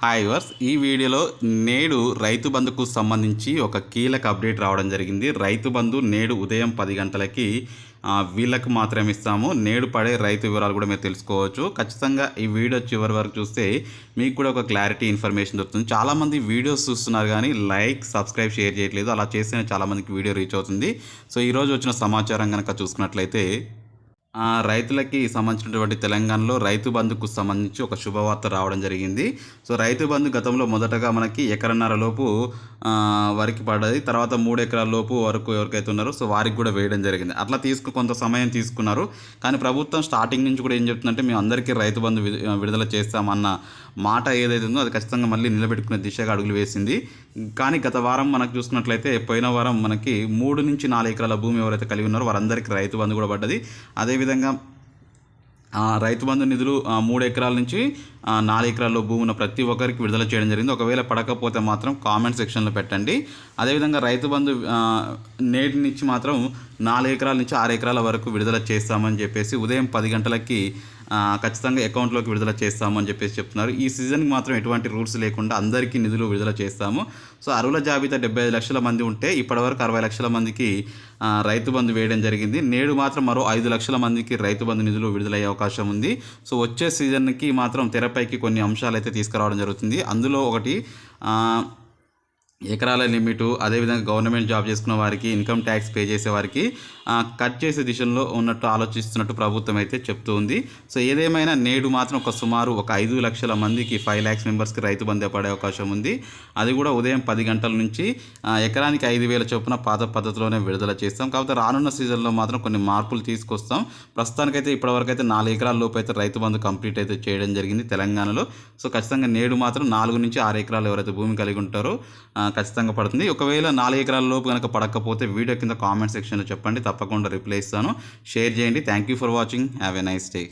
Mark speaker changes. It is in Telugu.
Speaker 1: హాయ్ వర్స్ ఈ వీడియోలో నేడు రైతు బంధుకు సంబంధించి ఒక కీలక అప్డేట్ రావడం జరిగింది. రైతు బంధు నేడు ఉదయం పది గంటలకి వీళ్ళకు మాత్రమే ఇస్తాము. నేడు పడే రైతు వివరాలు కూడా మీరు తెలుసుకోవచ్చు. ఖచ్చితంగా ఈ వీడియో చివరి వరకు చూస్తే మీకు కూడా ఒక క్లారిటీ ఇన్ఫర్మేషన్ దొరుకుతుంది. చాలామంది వీడియోస్ చూస్తున్నారు కానీ లైక్ సబ్స్క్రైబ్ షేర్ చేయట్లేదు. అలా చేస్తేనే చాలామందికి వీడియో రీచ్ అవుతుంది. సో ఈరోజు వచ్చిన సమాచారం కనుక చూసుకున్నట్లయితే రైతులకి సంబంధించినటువంటి తెలంగాణలో రైతు బంధుకు సంబంధించి ఒక శుభవార్త రావడం జరిగింది. సో రైతు బంధు గతంలో మొదటగా మనకి ఎకరన్నర లోపు వరికి పడ్డది. తర్వాత మూడు ఎకరాల లోపు వరకు ఎవరికైతే ఉన్నారో సో వారికి కూడా వేయడం జరిగింది. అట్లా తీసుకు కొంత సమయం తీసుకున్నారు. కానీ ప్రభుత్వం స్టార్టింగ్ నుంచి కూడా ఏం చెప్తుందంటే మేము అందరికీ రైతు బంధు విడుదల చేస్తామన్న మాట ఏదైతే ఉందో అది ఖచ్చితంగా మళ్ళీ నిలబెట్టుకునే దిశగా అడుగులు వేసింది. కానీ గత వారం మనకు చూసుకున్నట్లయితే పోయిన వారం మనకి మూడు నుంచి నాలుగు ఎకరాల భూమి ఎవరైతే కలిగి ఉన్నారో వారందరికీ రైతు బంధు కూడా పడ్డది. అదేవిధంగా రైతు బంధు నిధులు మూడు ఎకరాల నుంచి నాలుగు ఎకరాల్లో భూమి ఉన్న ప్రతి ఒక్కరికి విడుదల చేయడం జరిగింది. ఒకవేళ పడకపోతే మాత్రం కామెంట్ సెక్షన్లో పెట్టండి. అదేవిధంగా రైతు బంధు నేటి నుంచి మాత్రం నాలుగు ఎకరాల నుంచి ఆరు ఎకరాల వరకు విడుదల చేస్తామని చెప్పేసి ఉదయం పది గంటలకి ఖచ్చితంగా అకౌంట్లోకి విడుదల చేస్తామని చెప్పేసి చెప్తున్నారు. ఈ సీజన్కి మాత్రం ఎటువంటి రూల్స్ లేకుండా అందరికీ నిధులు విడుదల చేస్తాము. సో అరువుల జాబితా డెబ్బై ఐదు లక్షల మంది ఉంటే ఇప్పటివరకు అరవై లక్షల మందికి రైతు బంధు వేయడం జరిగింది. నేడు మాత్రం మరో ఐదు లక్షల మందికి రైతు బంధు నిధులు విడుదలయ్యే అవకాశం ఉంది. సో వచ్చే సీజన్కి మాత్రం తెరపైకి కొన్ని అంశాలు అయితే తీసుకురావడం జరుగుతుంది. అందులో ఒకటి ఎకరాల లిమిటు అదేవిధంగా గవర్నమెంట్ జాబ్ చేసుకున్న వారికి ఇన్కమ్ ట్యాక్స్ పే చేసే వారికి కట్ చేసే దిశలో ఉన్నట్టు ఆలోచిస్తున్నట్టు ప్రభుత్వం అయితే చెప్తూ ఉంది. సో ఏదేమైనా నేడు మాత్రం ఒక సుమారు ఒక ఐదు లక్షల మందికి ఫైవ్ ల్యాక్స్ మెంబర్స్కి రైతు బంధు పడే అవకాశం ఉంది. అది కూడా ఉదయం పది గంటల నుంచి ఎకరానికి ఐదు వేల చొప్పున పాత పద్ధతిలోనే విడుదల చేస్తాం. కాకపోతే రానున్న సీజన్లో మాత్రం కొన్ని మార్పులు తీసుకొస్తాం. ప్రస్తుతానికైతే ఇప్పటివరకు అయితే నాలుగు ఎకరాల లోపు అయితే రైతు బంధు కంప్లీట్ అయితే చేయడం జరిగింది తెలంగాణలో. సో ఖచ్చితంగా నేడు మాత్రం నాలుగు నుంచి ఆరు ఎకరాలు ఎవరైతే భూమి కలిగి ఉంటారో ఖచ్చితంగా పడుతుంది. ఒకవేళ నాలుగు ఎకరాల లోపు కనుక పడకపోతే వీడియో కింద కామెంట్ సెక్షన్లో చెప్పండి. తప్పకుండా రిప్లై ఇస్తాను. షేర్ చేయండి. Thank you for watching have a nice day